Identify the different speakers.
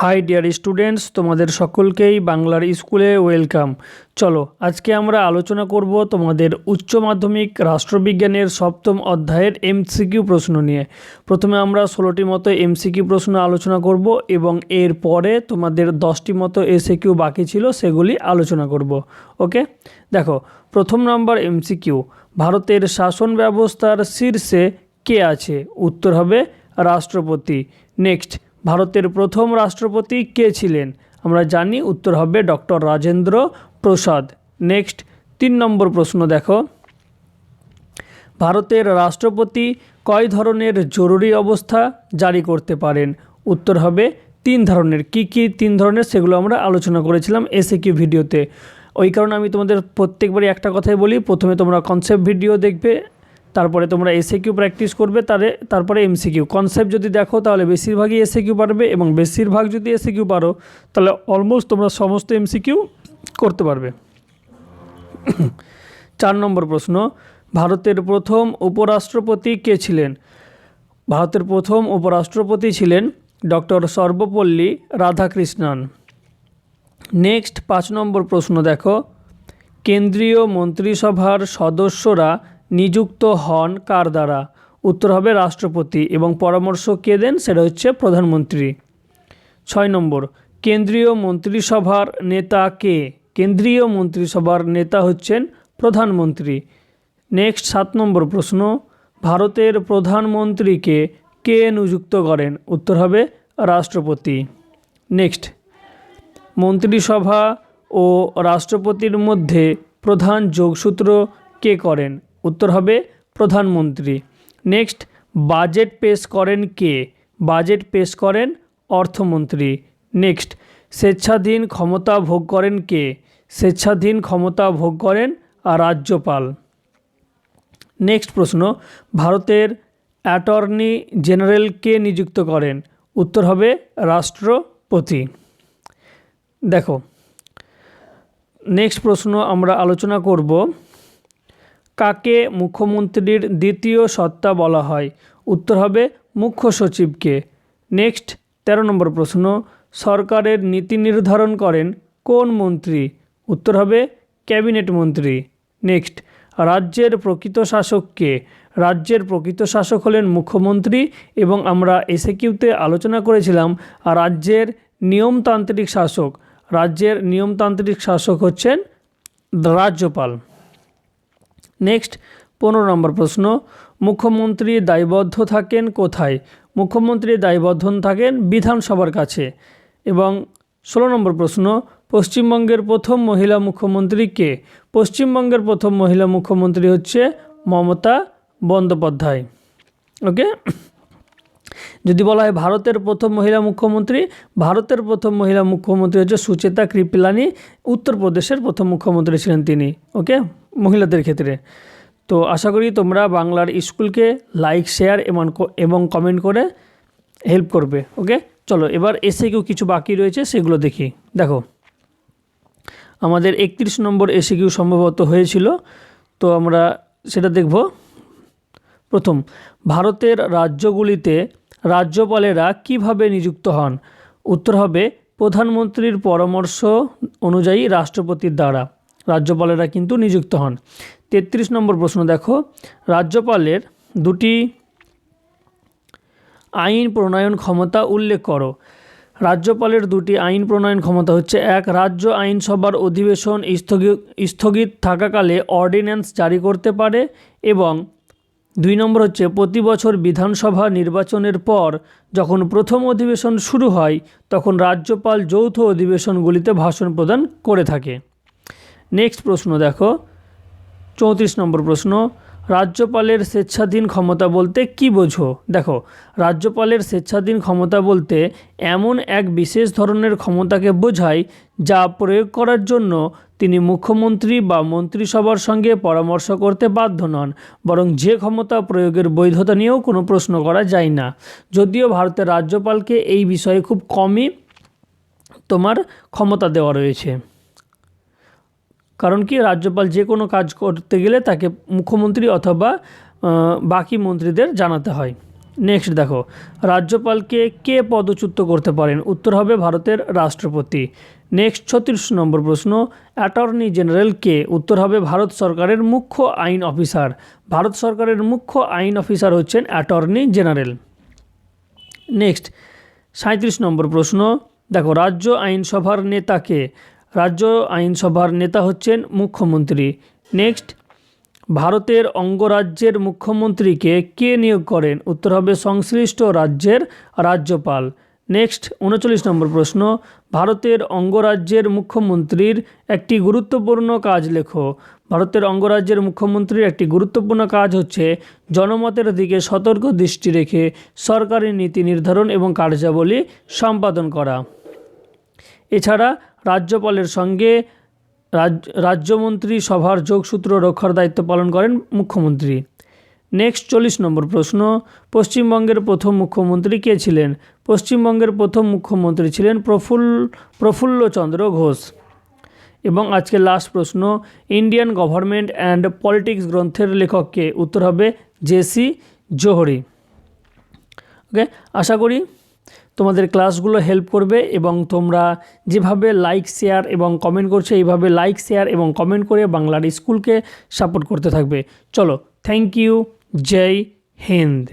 Speaker 1: High dear students তোমাদের সকলকেই বাংলার স্কুলে ওয়েলকাম চলো, আজকে আমরা আলোচনা করব তোমাদের উচ্চ মাধ্যমিক রাষ্ট্রবিজ্ঞানের সপ্তম অধ্যায়ের এমসিকিউ প্রশ্ন নিয়ে। প্রথমে আমরা ষোলোটি মতো এমসিকিউ প্রশ্ন আলোচনা করব এবং এর পরে তোমাদের দশটি মতো এসএকিউ বাকি ছিল সেগুলি আলোচনা করব। ওকে? দেখো, প্রথম নম্বর এমসিকিউ ভারতের শাসন ব্যবস্থার শীর্ষে কে আছে? উত্তর হবে রাষ্ট্রপতি। নেক্সট ভারতের প্রথম রাষ্ট্রপতি কে ছিলেন? আমরা জানি উত্তর হবে ডক্টর রাজেন্দ্র প্রসাদ। নেক্সট, তিন নম্বর প্রশ্ন দেখো। ভারতের রাষ্ট্রপতি কয় ধরনের জরুরি অবস্থা জারি করতে পারেন? উত্তর হবে তিন ধরনের। কি কি তিন ধরনের সেগুলো আমরা আলোচনা করেছিলাম এসে কি ভিডিওতে। ওই কারণে আমি তোমাদের প্রত্যেকবারই একটা কথাই বলি, প্রথমে তোমরা কনসেপ্ট ভিডিও দেখবে তারপরে তোমরা এসে কিউ প্র্যাকটিস করবে, তারে, তারপরে এমসিকিউ কনসেপ্ট যদি দেখো, তাহলে বেশিরভাগই এসে কিউ পারবে এবং বেশিরভাগ যদি এসে কিউ পারো, তাহলে অলমোস্ট তোমরা সমস্ত এমসিকিউ করতে পারবে। চার নম্বর প্রশ্ন, ভারতের প্রথম উপরাষ্ট্রপতি কে ছিলেন? ভারতের প্রথম উপরাষ্ট্রপতি ছিলেন ডক্টর সর্বপল্লী রাধাকৃষ্ণন। নেক্সট পাঁচ নম্বর প্রশ্ন দেখো, কেন্দ্রীয় মন্ত্রিসভার সদস্যরা নিযুক্ত হন কার দ্বারা? উত্তর হবে রাষ্ট্রপতি এবং পরামর্শ কে দেন? সেটা হচ্ছে প্রধানমন্ত্রী। ছয় নম্বর, কেন্দ্রীয় মন্ত্রিসভার নেতা কে? কেন্দ্রীয় মন্ত্রিসভার নেতা হচ্ছেন প্রধানমন্ত্রী। নেক্সট, সাত নম্বর প্রশ্ন, ভারতের প্রধানমন্ত্রীকে কে নিযুক্ত করেন? উত্তর হবে রাষ্ট্রপতি। নেক্সট, মন্ত্রিসভা ও রাষ্ট্রপতির মধ্যে প্রধান যোগসূত্র কে করেন? উত্তর হবে প্রধানমন্ত্রী। নেক্সট বাজেট পেশ করেন কে? বাজেট পেশ করেন অর্থমন্ত্রী। নেক্সট স্বেচ্ছাধীন ক্ষমতা ভোগ করেন কে? স্বেচ্ছাধীন ক্ষমতা ভোগ করেন রাজ্যপাল। নেক্সট প্রশ্ন, ভারতের অ্যাটর্নি জেনারেল কে নিযুক্ত করেন? উত্তর হবে রাষ্ট্রপতি। দেখো নেক্সট প্রশ্ন আমরা আলোচনা করব। কাকে মুখ্যমন্ত্রীর দ্বিতীয় সত্তা বলা হয়? উত্তর হবে মুখ্য সচিবকে। নেক্সট, তেরো নম্বর প্রশ্ন, সরকারের নীতি নির্ধারণ করেন কোন মন্ত্রী? উত্তর হবে ক্যাবিনেট মন্ত্রী। নেক্সট, রাজ্যের প্রকৃত শাসককে রাজ্যের প্রকৃত শাসক হলেন মুখ্যমন্ত্রী এবং আমরা এসে কিউতে আলোচনা করেছিলাম, রাজ্যের নিয়মতান্ত্রিক শাসক। রাজ্যের নিয়মতান্ত্রিক শাসক হচ্ছেন রাজ্যপাল। নেক্সট, পনেরো নম্বর প্রশ্ন, মুখ্যমন্ত্রী দায়বদ্ধ থাকেন কোথায়? মুখ্যমন্ত্রী দায়বদ্ধ থাকেন বিধানসভার কাছে। এবং ষোলো নম্বর প্রশ্ন, পশ্চিমবঙ্গের প্রথম মহিলা মুখ্যমন্ত্রী কে? পশ্চিমবঙ্গের প্রথম মহিলা মুখ্যমন্ত্রী হচ্ছে মমতা বন্দ্যোপাধ্যায়। ওকে? যদি বলা হয় ভারতের প্রথম মহিলা মুখ্যমন্ত্রী, ভারতের প্রথম মহিলা মুখ্যমন্ত্রী হচ্ছে সুচেতা কৃপলানি, উত্তরপ্রদেশের প্রথম মুখ্যমন্ত্রী ছিলেন তিনি। ওকে? মহিলাদের ক্ষেত্রে। তো আশা করি তোমরা বাংলার স্কুলকে লাইক শেয়ার এবং এবং কমেন্ট করে হেল্প করবে ওকে চলো, এবার এসে কেউ কিছু বাকি রয়েছে, সেগুলো দেখি। দেখো, আমাদের একত্রিশ নম্বর এসে কিউ সম্ভবত হয়েছিল। তো আমরা সেটা দেখব। প্রথম, ভারতের রাজ্যগুলিতে রাজ্যপালেরা কীভাবে নিযুক্ত হন? উত্তর হবে, প্রধানমন্ত্রীর পরামর্শ অনুযায়ী রাষ্ট্রপতির দ্বারা। রাজ্যপালেরা কিন্তু নিযুক্ত হন। তেত্রিশ নম্বর প্রশ্ন দেখো, রাজ্যপালের দুটি আইন প্রণয়ন ক্ষমতা উল্লেখ করো। রাজ্যপালের দুটি আইন প্রণয়ন ক্ষমতা হচ্ছে এক, রাজ্য আইনসভার অধিবেশন স্থগিত স্থগিত থাকাকালে অর্ডিন্যান্স জারি করতে পারে এবং দুই নম্বর হচ্ছে প্রতি বছর বিধানসভা নির্বাচনের পর যখন প্রথম অধিবেশন শুরু হয়, তখন রাজ্যপাল যৌথ অধিবেশনগুলিতে ভাষণ প্রদান করে থাকে। নেক্সট প্রশ্ন দেখো। চৌত্রিশ নম্বর প্রশ্ন, রাজ্যপালের স্বেচ্ছাধীন ক্ষমতা বলতে কি বোঝো? দেখো, রাজ্যপালের স্বেচ্ছাধীন ক্ষমতা বলতে এমন এক বিশেষ ধরনের ক্ষমতাকে বোঝায় যা প্রয়োগ করার জন্য তিনি মুখ্যমন্ত্রী বা মন্ত্রিসভার সঙ্গে পরামর্শ করতে বাধ্য নন, বরং যে ক্ষমতা প্রয়োগের বৈধতা নিয়েও কোনো প্রশ্ন করা যায় না। যদিও ভারতের রাজ্যপালকে এই বিষয়ে খুব কমই তোমার ক্ষমতা দেওয়া রয়েছে। কারণ কি, রাজ্যপাল যে কোনো কাজ করতে গেলে তাকে মুখ্যমন্ত্রী অথবা বাকি মন্ত্রীদের জানাতে হয়। নেক্সট দেখো, রাজ্যপালকে কে পদচ্যুত করতে পারেন? উত্তর হবে ভারতের রাষ্ট্রপতি। নেক্সট ছত্রিশ নম্বর প্রশ্ন অ্যাটর্নি জেনারেল কে? উত্তর হবে ভারত সরকারের মুখ্য আইন অফিসার। ভারত সরকারের মুখ্য আইন অফিসার হচ্ছেন অ্যাটর্নি জেনারেল নেক্সট সাঁত্রিশ নম্বর প্রশ্ন, দেখো, রাজ্য আইনসভার নেতাকে রাজ্য আইনসভার নেতা হচ্ছেন মুখ্যমন্ত্রী। নেক্সট, ভারতের অঙ্গরাজ্যের মুখ্যমন্ত্রীকে কে নিয়োগ করেন? উত্তর হবে সংশ্লিষ্ট রাজ্যের রাজ্যপাল। নেক্সট, উনচল্লিশ নম্বর প্রশ্ন, ভারতের অঙ্গরাজ্যের মুখ্যমন্ত্রীর একটি গুরুত্বপূর্ণ কাজ লেখো। ভারতের অঙ্গরাজ্যের মুখ্যমন্ত্রীর একটি গুরুত্বপূর্ণ কাজ হচ্ছে জনমতের দিকে সতর্ক দৃষ্টি রেখে সরকারি নীতি নির্ধারণ এবং কার্যাবলী সম্পাদন করা। এছাড়া রাজ্যপালের সঙ্গে রাজ রাজ্যমন্ত্রী সভার যোগসূত্র রক্ষার দায়িত্ব পালন করেন মুখ্যমন্ত্রী। নেক্সট চল্লিশ নম্বর প্রশ্ন, পশ্চিমবঙ্গের প্রথম মুখ্যমন্ত্রী কে ছিলেন? পশ্চিমবঙ্গের প্রথম মুখ্যমন্ত্রী ছিলেন প্রফুল্ল প্রফুল্লচন্দ্র ঘোষ। এবং আজকের লাস্ট প্রশ্ন ইন্ডিয়ান গভর্নমেন্ট অ্যান্ড পলিটিক্স গ্রন্থের লেখককে উত্তর হবে জেসি জোহরি। ওকে আশা করি তোমাদের ক্লাসগুলো হেল্প করবে এবং তোমরা যেভাবে লাইক শেয়ার এবং কমেন্ট করছ, এইভাবে লাইক শেয়ার এবং কমেন্ট করে বাংলার স্কুলকে সাপোর্ট করতে থাকবে। চলো থ্যাংক ইউ জয় হিন্দ।